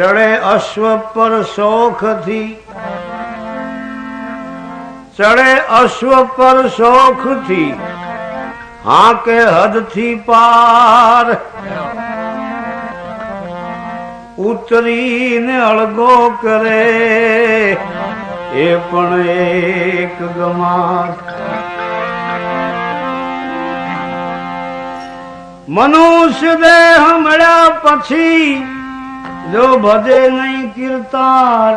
ચડે અશ્વ પર શોખથી. ચડે અશ્વ પર શોખથી. હાકે હદથી પાર. ઉતરીને અળગો કરે. એ પણ એક ગમાત. મનુષ્ય દેહ મળ્યા પછી જો ભજે નહીં કીર્તાર,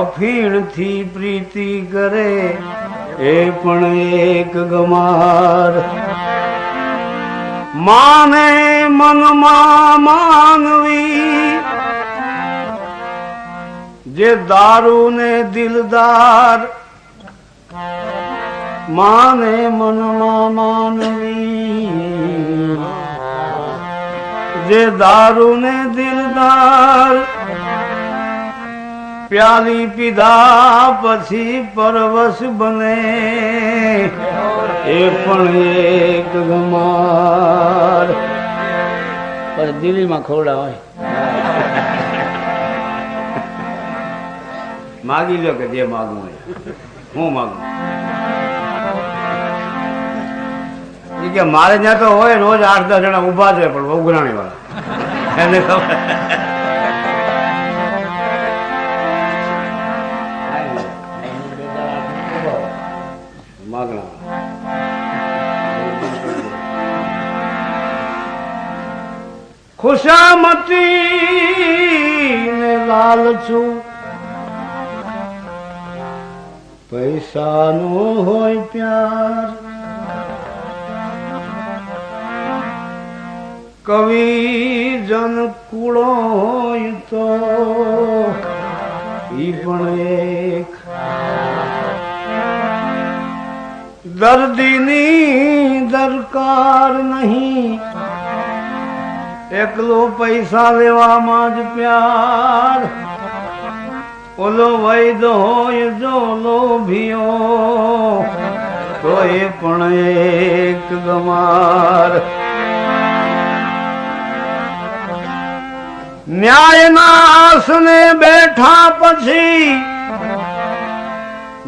અફીણથી પ્રીતિ કરે, એ પણ એક ગમાર. માને મનમાં માનવી, જે દારૂ ને દિલદાર, માને મનમાં માનવી. જે દારૂ ને દિલદાર. પ્યાલી પીધા પછી પરવશ બને. એ પણ એક ગમાર. પણ દિલ્હીમાં ખવડા હોય. માગી લો કે જે માગવું હું માગું? કે મારે ત્યાં તો હોય રોજ આઠ દસ જણા ઊભા છે પણ ઉઘરાણી વાળા. એને ખબર. ખુશામતી ને લાલચું પૈસાનો હોય પ્યાર. કવિ જન કુળો તો ઈ પણ એક દર્દીની દરકાર નહીં એકલો પૈસા લેવામાં જ પ્યાર ઓલો વૈદ હોય જો લોભિયો તો એ પણ એક ગમાર ન્યાયના આસને બેઠા પછી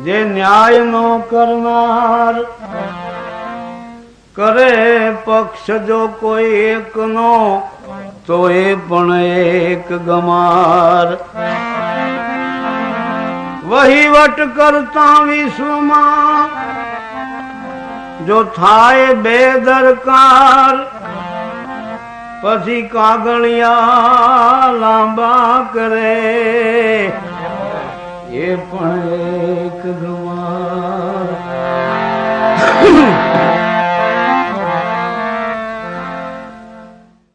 જે ન્યાય નો કરનાર કરે પક્ષ જો કોઈ એકનો, તો એ પણ એક ગમાર. વહીવટ કરતા વિશ્વમાં જો થાય બેદરકાર પછી કાગળિયા લાંબા કરે. એ પણ